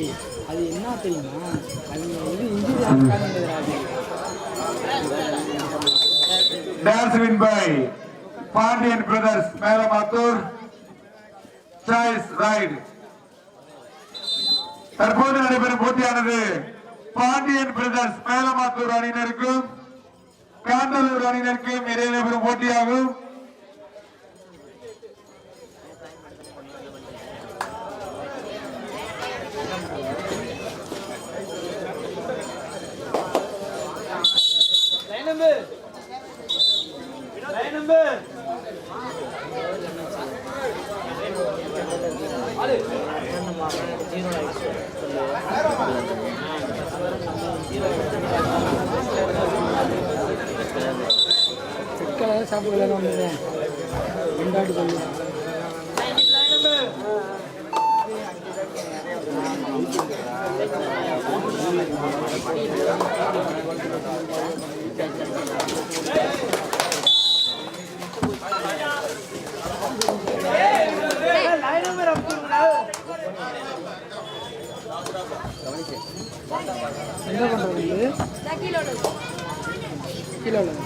டேய், அது என்ன தெரியுமா அவங்க வந்து இன்ஜுரி ஆகாதுங்கிறது அது Dance win by Pandian Brothers, Melamatur. Choice ride. தற்போது நடைபெறும் போட்டியானது பாண்டியன் பிரதர்ஸ் மேலமாத்தூர் அணியினருக்கும் காந்தலூர் அணியினருக்கும் இடையே நடைபெறும் போட்டியாகும் சிக்கலாக சாப்பிடலாம் வந்துடுறேன் கொண்டாட்டு கொள்ளும் என்ன பண்ணுறது கீழே உள்ளது.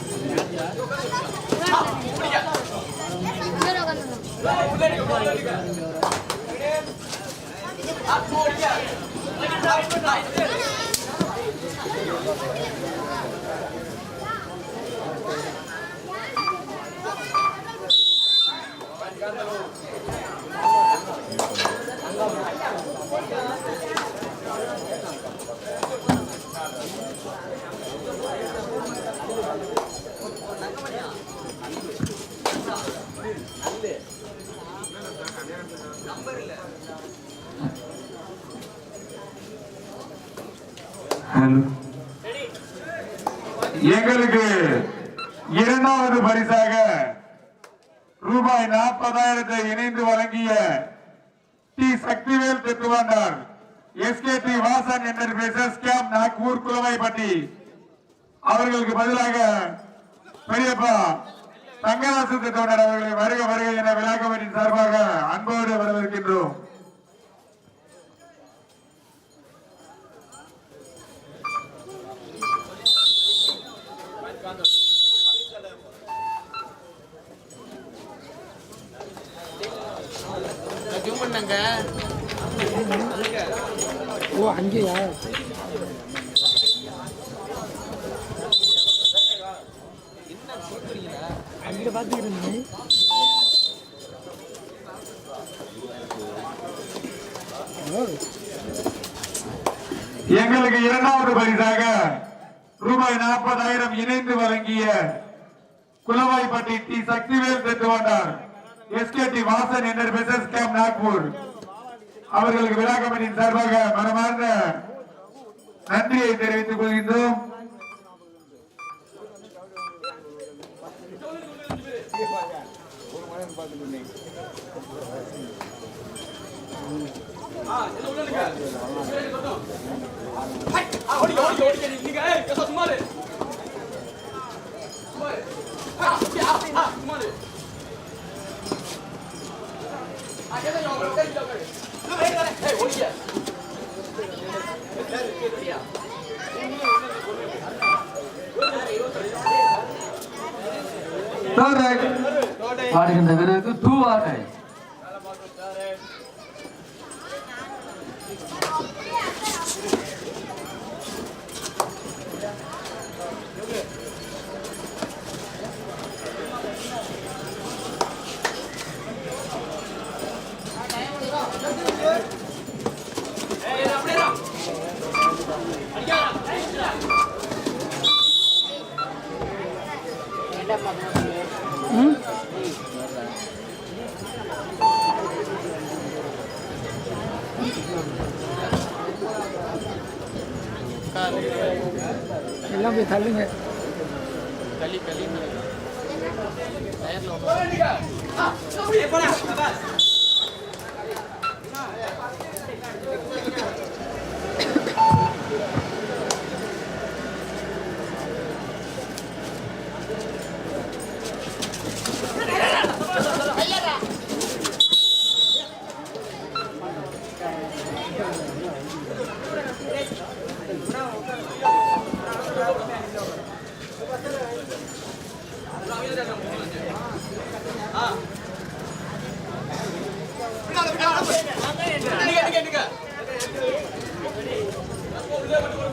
எங்களுக்கு இரண்டாவது பரிசாக ரூபாய் நாற்பதாயிரத்தை இணைந்து வழங்கிய T Sakthivel Thethuvandar SK T Vasan enterprises game Nagpur Kulavaipatti அவர்களுக்கு பதிலாக பெரியப்பா தங்கராசு தெத்துவாண்டார் அவர்களை வருக வருக என விழா கமிட்டியின் சார்பாக அன்போடு வரவேற்கின்றோம் ஜூம் பண்ணங்க ஓ அங்கேயா? அங்கே பார்த்துக்கிட்டு இருந்தேன். ஓ எங்களுக்கு இரண்டாவது பரிசாக ரூபாய் நாற்பதாயிரம் இணைந்து வழங்கிய Kulavaipatti T Sakthivel Thethuvandar SK T Vasan enterprises game Nagpur அவர்களுக்கு விழா கமிட்டியின் சார்பாக மனமார்ந்த நன்றியை தெரிவித்துக் கொள்கின்றோம் Third right. பாடுகின்ற வீரருக்கு டூ ஆட்டை எல்லாம் போய் தள்ளுங்க களி களி டயர்ல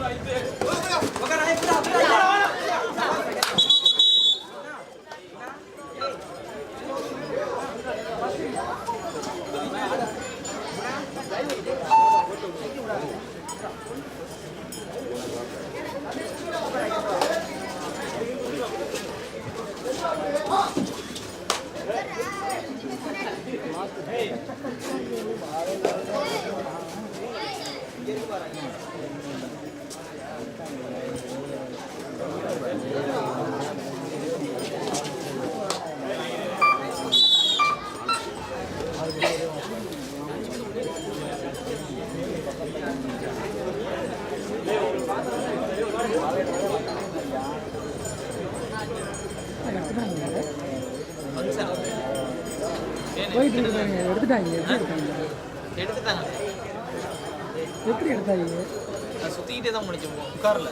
అయితే போயிட்டு இருக்காங்க. எடுத்துட்டாங்க. எப்படி எடுத்தாங்க எடுத்துட்டாங்க. எப்படி எடுத்தாங்க? நான் சுத்திக்கிட்டே தான் முடிச்சோம் உட்காரல.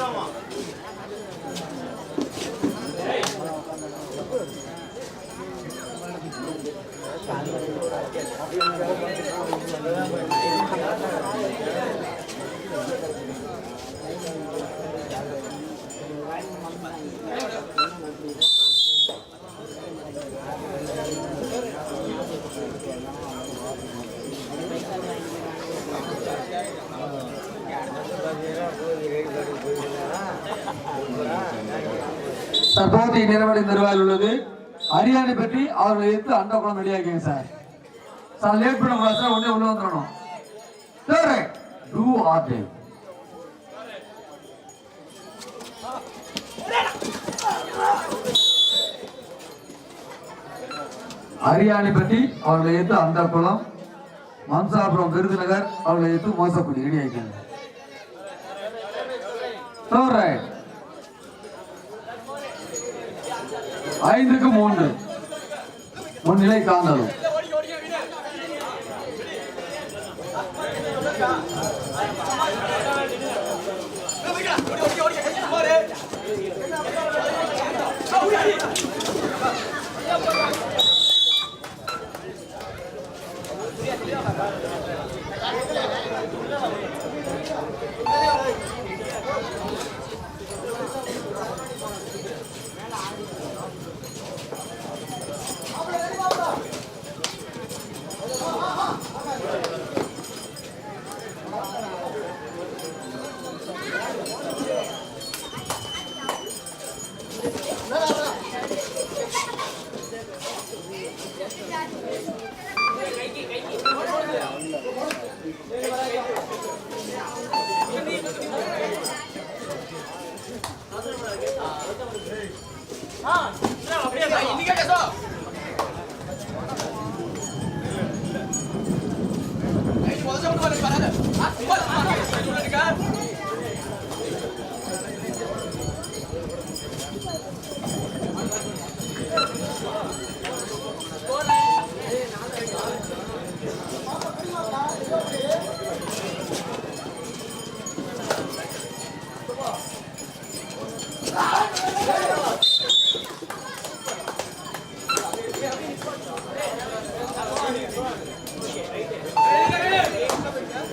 どうも。தற்போதைய நிறுவனம் நிர்வாகிகள் உள்ளது. அரியானை பற்றி அவர்கள் எடுத்து அந்த குளம் வெளியாகிங்க சார். சார் லேட் பண்ண சார் உடனே உள்ள வந்துடணும். சார் டூ ஆர் டே அரியானை பற்றி அவர்களை எடுத்து அந்த குளம் மம்சாபுரம் விருதுநகர் அவர்களை எடுத்து மோசக்குடி ரெடி ஆகிக்கங்க ரைட் ஐந்துக்கு மூன்று. முன்னிலை காந்தலும்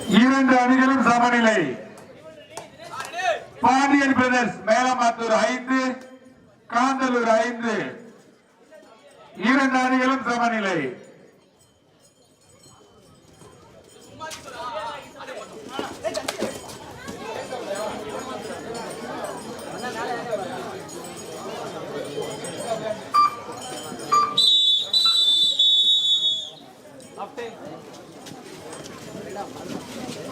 இரண்டு அணிகளும் சமநிலை. பாண்டியன் பிரதர்ஸ் மேலமாத்தூர் ஐந்து காந்தலூர் ஐந்து. இரண்டு அணிகளும் சமநிலை.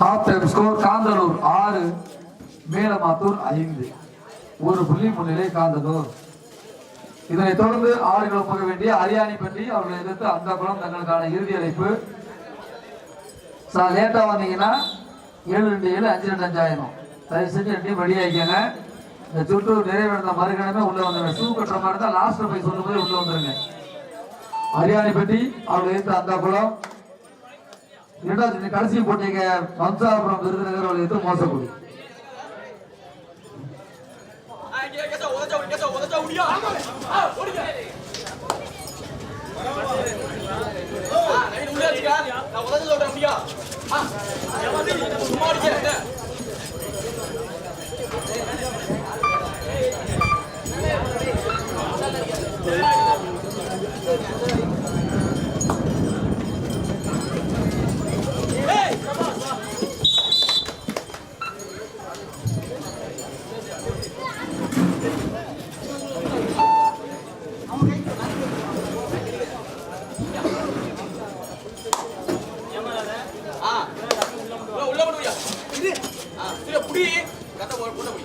ஹாஃப் டைம் ஸ்கோர் காந்தலூர் ஆறு மேலமாத்தூர் ஐந்து. ஒரு புள்ளி முன்னிலை காந்தலூர் இதனைத் தொடர்ந்து ஆடுகளம் போக வேண்டிய அரியாணி பற்றி அவர்களை எதிர்த்து அந்த குளம் தங்களுக்கான இறுதி அழைப்பு. சார் லேட்டாக வந்தீங்கன்னா ஏழு ரெண்டு ஏழு அஞ்சு ரெண்டு அஞ்சாயிரம். தயவு செஞ்சு ரெண்டையும் ரெடி இந்த சுற்று நிறைவடைந்த மறுகணமே உள்ளே வந்துருங்க. ஷூ கட்டுற மாதிரி தான் லாஸ்ட்டில் போய் சொல்லும்போது உள்ளே வந்துருங்க. அரியாணி பற்றி அவர்களை எதிர்த்து அந்த குளம் இரண்டாவது கடைசி போட்டிங்க மம்சாபுரம் விருதுநகர் அவர்களை எதிர்த்து மோசக்குடி. உள்ள உதவி சும்மா அடிக்க ஆ உள்ள உள்ள போடுவியா இது புடி. கதை போட போட.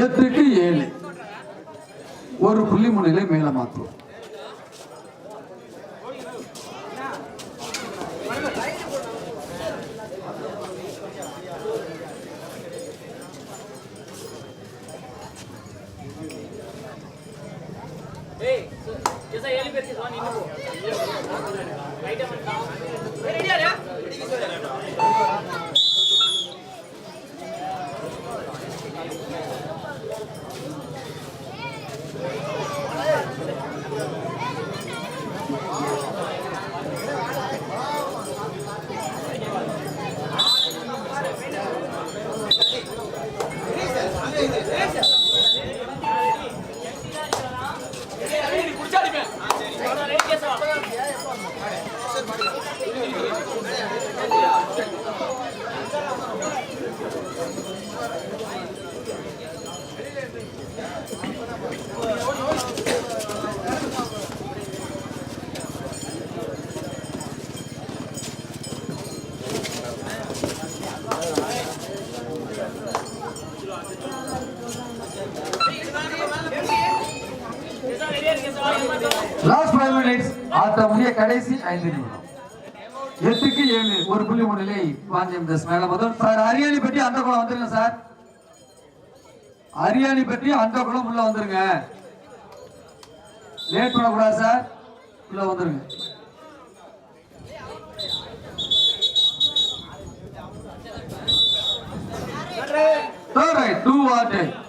எட்டுக்கு ஏழு. ஒரு புள்ளி முன்னிலை மேலமாத்துவோம் ஏய் Gracias. மினிட்ஸ் முடிய கடைசி ஐந்து நிமிடம். எட்டுக்கு ஏழு ஒரு புள்ளி முன்னிலை வாஞ்சியம் தஸ் மேல முதல். சார் அரியாணி பற்றி அந்த குளம் வந்துருங்க சார். அரியாணி பற்றி அந்த குளம் உள்ள வந்துருங்க. லேட் பண்ணக்கூடாது சார். உள்ள வந்துருங்க. Third right,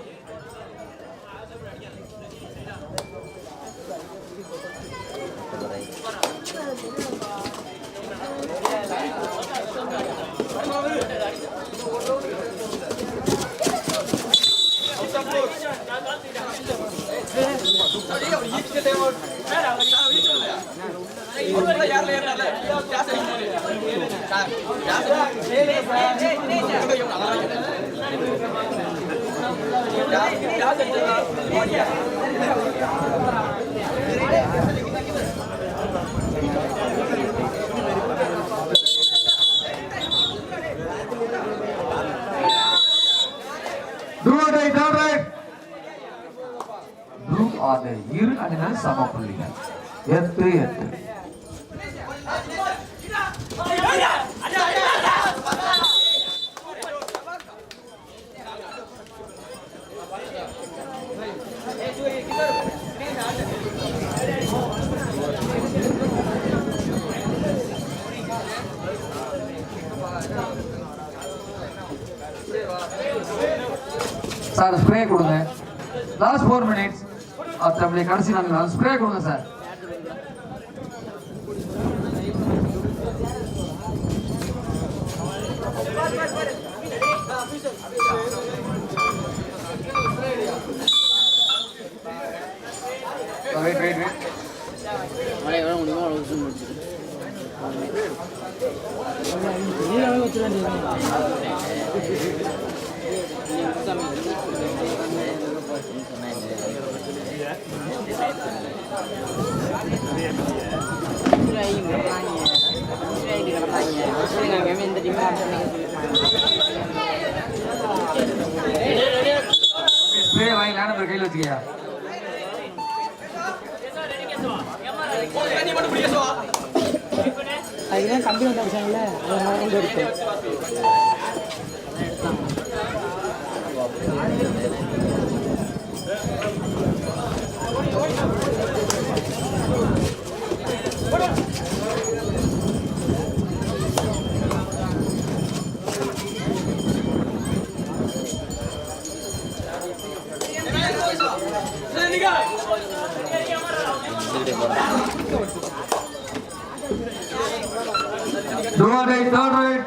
அந்த இரு அணிகள் சம புள்ளிகள். எட்டு எட்டு. சார் ஸ்ப்ரே கொடுங்க. லாஸ்ட் ஃபோர் மினிட்ஸ் அப்படியே கடைசி நாங்கள் நாள் ஸ்ப்ரே கொடுங்க சார் வெயிட் வெயிட் வெயிட் மழை எவ்வளோ முடியுமோ அவ்வளோ விஷயம் முடிச்சிருக்கு Do or die, third right.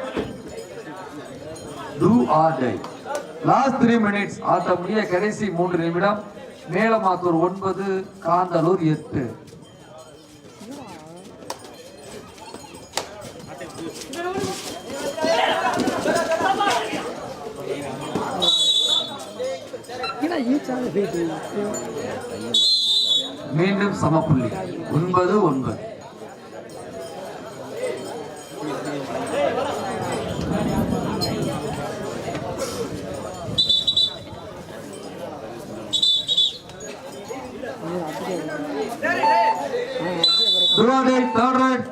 Do or die. Last three minutes ஆட்ட முடிய கடைசி மூன்று நிமிடம். மேலமாத்தூர் ஒன்பது காந்தலூர் எட்டு. மீண்டும் சமப்புள்ளி. ஒன்பது ஒன்பது. துரோடை தேர்ட்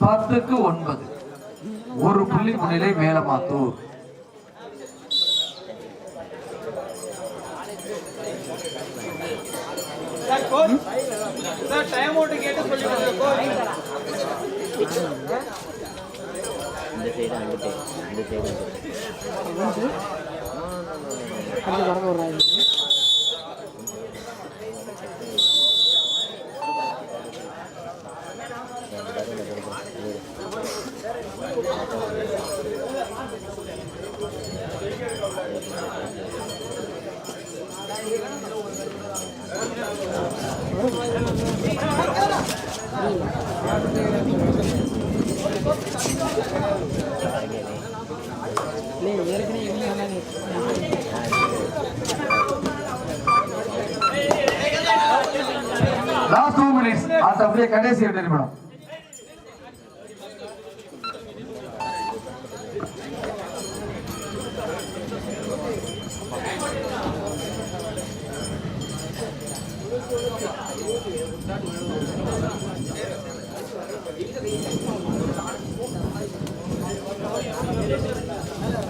பத்துக்கு ஒன்பது. ஒரு புள்ளி முன்னிலை மேலமாத்தூர். சார் டைம் அவுட் கேட்டு சொல்லி சொல்லிடுங்க அது வர விடுறாங்க இல்லை டூ மினிட்ஸ் ஆட்ட அப்படியே கடைசி எட்டு நிமிடம்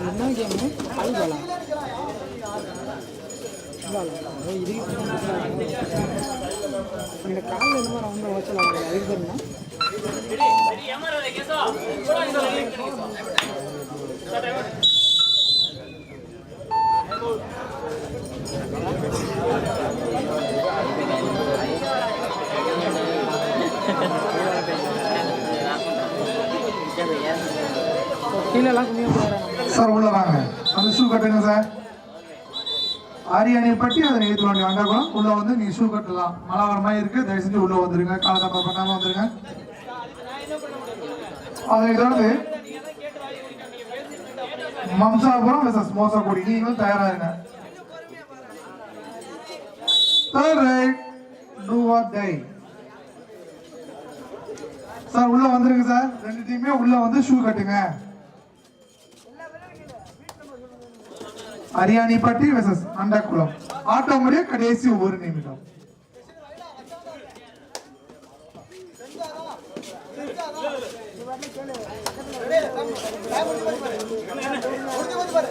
என்ன கேமு அது பாலா இது இந்த காலில் என்னமோ ரவுண்டாக வச்சலாம் அதுக்கு தெரியுமா கீழெல்லாம் குமிய போகிறாங்க சார் உள்ள வாங்க. அந்த ஷூ கட்டுங்க சார்? ஆரியானியை பட்டி அதை எழுத்து வண்டி வந்தாக்கணும் உள்ள வந்து நீ ஷூ கட்டலாம் மழை வர மாதிரி இருக்கு. தயவு செஞ்சு உள்ள வந்துருங்க. காலதாமதம் பண்ணாம வந்துருங்க. அதனை தொடர்ந்து மம்சாபுரம் விசஸ் மோசக்குடி. நீங்களும் தயாரா இருங்க. Third raid or die sir உள்ள வந்துருங்க சார். ரெண்டு டீமே உள்ள வந்து ஷூ கட்டுங்க. அரியாணிப்பட்டி வெசஸ் அண்டக்குளம். ஆட்டமுடைய கடைசி ஒரு நிமிடம். பதினொன்றுக்கு ஒன்பது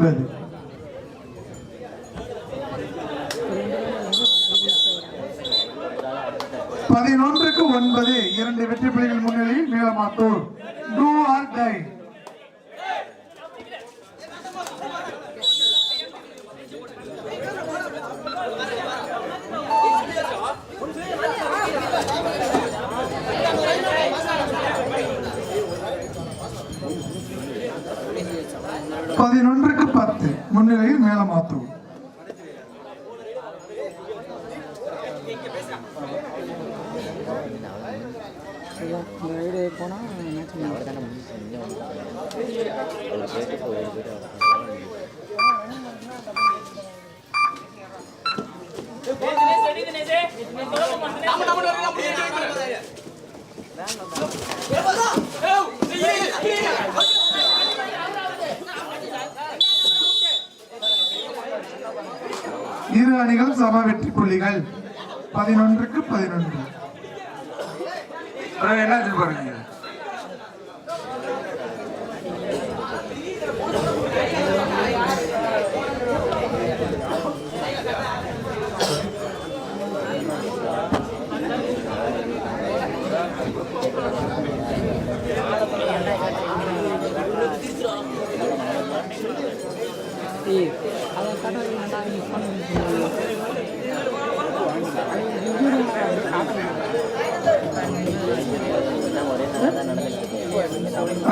verdik. あの、ね、こういうのを。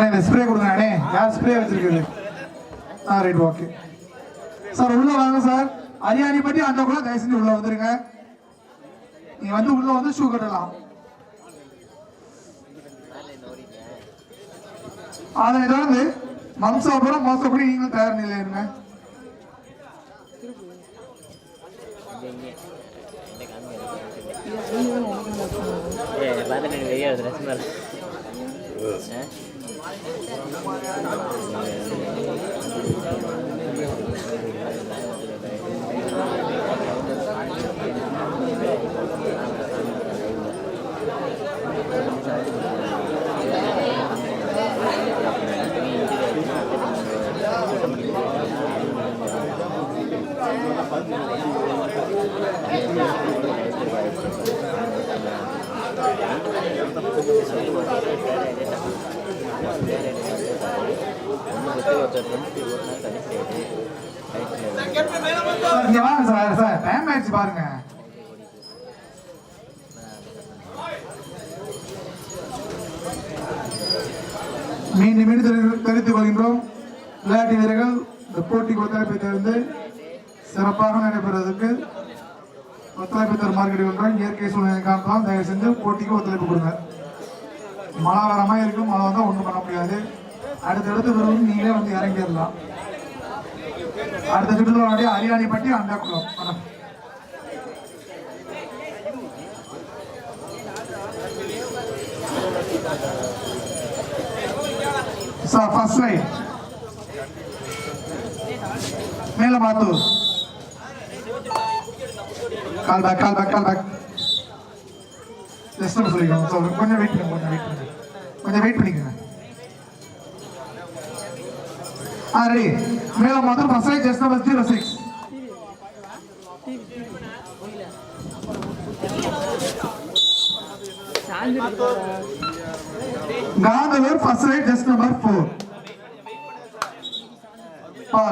அண்ணே ஸ்ப்ரே கொடுங்க அண்ணே யார் ஸ்ப்ரே வச்சிருக்குது? ஆ ரைட் ஓகே சார் உள்ள வாங்க சார். அரியாணி பட்டி அந்த கூட தயவு செஞ்சு உள்ள வந்துருங்க. நீங்க வந்து உள்ள வந்து ஷூ கட்டலாம். அதனை தொடர்ந்து மம்சாபுரம் மோசப்படி நீங்களும் தயார் நிலையில் இருங்க. வெளியே ஒன்று பற்றி ஒருத்தர் டுவெண்ட்டி ஓட்டினா கடைசி கடைசி கேப்டன் மேல வந்து சார், இங்க வாங்க சார் சார் டைம் ஆயிடுச்சு பாருங்க. மீண்டும் மீண்டும் தெரிவி- தெரிவித்துக் கொள்கின்றோம். விளையாட்டு வீரர்கள் இந்த போட்டிக்கு ஒத்துழைப்பை தந்து சிறப்பாக நடைபெறுவதற்கு ஒத்துழைப்பு தருமாறு கேட்டுக்கொள்கிறோம் இயற்கை சூழ்நிலை காரணத்தால் தயவு செஞ்சு போட்டிக்கு ஒத்துழைப்பு கொடுங்க. மழை வர இருக்கும். மழை வந்தால் ஒன்றும் பண்ண முடியாது. அடுத்தடுத்து வரும் நீங்களே வந்து இறங்கிடலாம். அடுத்த சுற்றுலா வாடிய அரியாணிப்பட்டி அண்டாக்குளம். வணக்கம் sir first raid Melamathur. Call back call back call back last number சொல்லிக்கோங்க சார் கொஞ்சம் வெயிட் பண்ணுங்க கொஞ்சம் வெயிட் பண்ணுங்க. கொஞ்சம் வெயிட் பண்ணிக்கோங்க. ஆ మేము మాత్రం ఫస్ట్ ரைட் చేస్తాం number zero six Kanthalur first raid just number four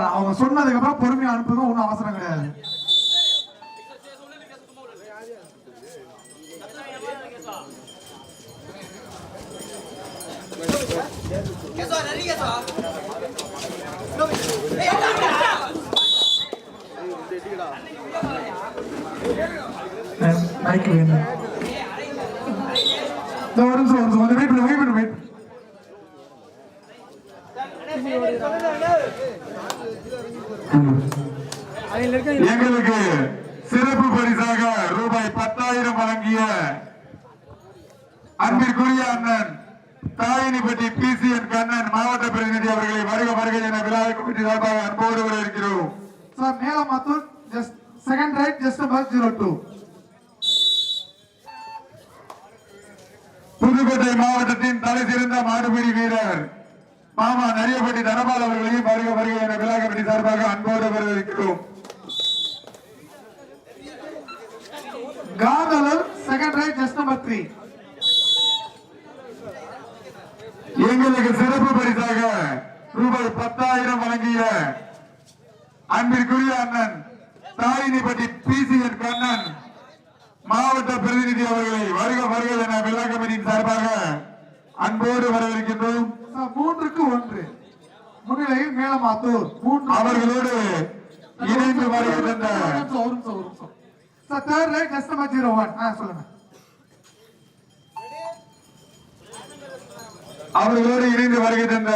அவங்க சொன்னதுக்கு அப்புறம் பொறுமையா அனுப்புங்க ஒன்றும் அவசரம் கிடையாது. கேசவா கேசவா. மைக் வேணும் ஒரு நிமிஷம் ஒரு நிமிஷம் கொஞ்சம் வெயிட் பண்ணு வெயிட் பண்ணு வெயிட் அதில் இருக்க எங்களுக்கு சிறப்பு பரிசாக ரூபாய் பத்தாயிரம் வழங்கிய அன்பிற்குரிய அண்ணன் தாயினிப்பட்டி பிசிஎன் கண்ணன் மாவட்ட பிரதிநிதி அவர்களை வருக வருக என விழா கமிட்டி சார்பாக அன்போடு வரவேற்கிறோம் sir Melamathur just second raid just number zero two Pudukkottai மாவட்டத்தின் தலை சிறந்த மாடுபிடி வீரர் மாமா நரியப்பட்டி தனபால் அவர்களையும் வருக வருக என விழா கமிட்டி சார்பாக அன்போடு வரவேற்கிறோம் காதலர் second raid just number three எங்களுக்கு சிறப்பு பரிசாக ரூபாய் பத்தாயிரம் வழங்கிய அன்பிற்குரிய அண்ணன் தாயினிப்பட்டி பிசிஎன் கண்ணன் மாவட்ட பிரதிநிதி அவர்களை வருக வருக என விழா கமிட்டியின் சார்பாக அன்போடு வரவேற்கின்றோம். சார் மூன்றுக்கு ஒன்று. முன்னிலையில் மேலமாத்தூர் அவர்களோடு இணைந்து வருகின்ற தேர்ட் ரைட் ஜீரோ ஒன் சொல்லுங்க. அவர்களோடு இணைந்து வருகின்ற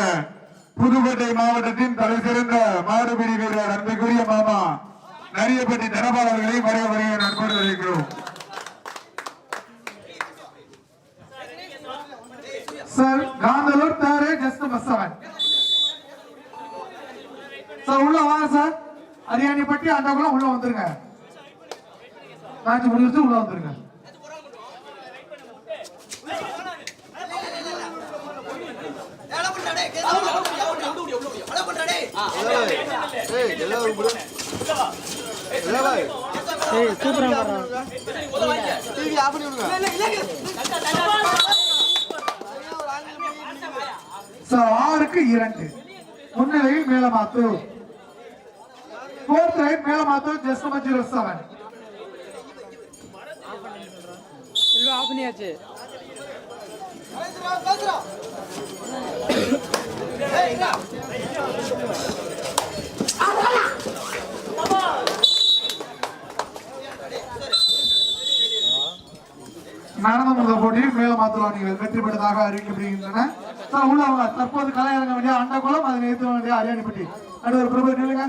புதுக்கோட்டை மாவட்டத்தின் தலை சிறந்த மாடுபிடி வீரர் அன்பைக்குரிய மாமா நரியப்பட்டி தனபாளர்களையும் வரைய வருக வருக வருகிறோம் சார் காந்தலூர் தாரே ஜஸ்ட் நம்பர் சார் உள்ள வாங்க சார் அரியாணிப்பட்டி அந்த கூட உள்ள வந்துருங்க. காஞ்சி முடிஞ்சு உள்ள வந்துருங்க. எல்லாம் ஆறுக்கு இரண்டு. முன்னிலையில் Melamathur fourth raid Melamathur just number zero seven Selva off பண்ணியாச்சு நடந்த போட்டியில் மேலமாத்தூர் அணிகள் வெற்றி பெற்றதாக அறிவிக்கப்படுகின்றன. சார் தற்போது கலையரங்க வேண்டிய அண்டகுளம்? அதை நிறுத்த வேண்டிய அரியாணிப்பட்டி. நடுவர் பிரபு நில்லுங்க.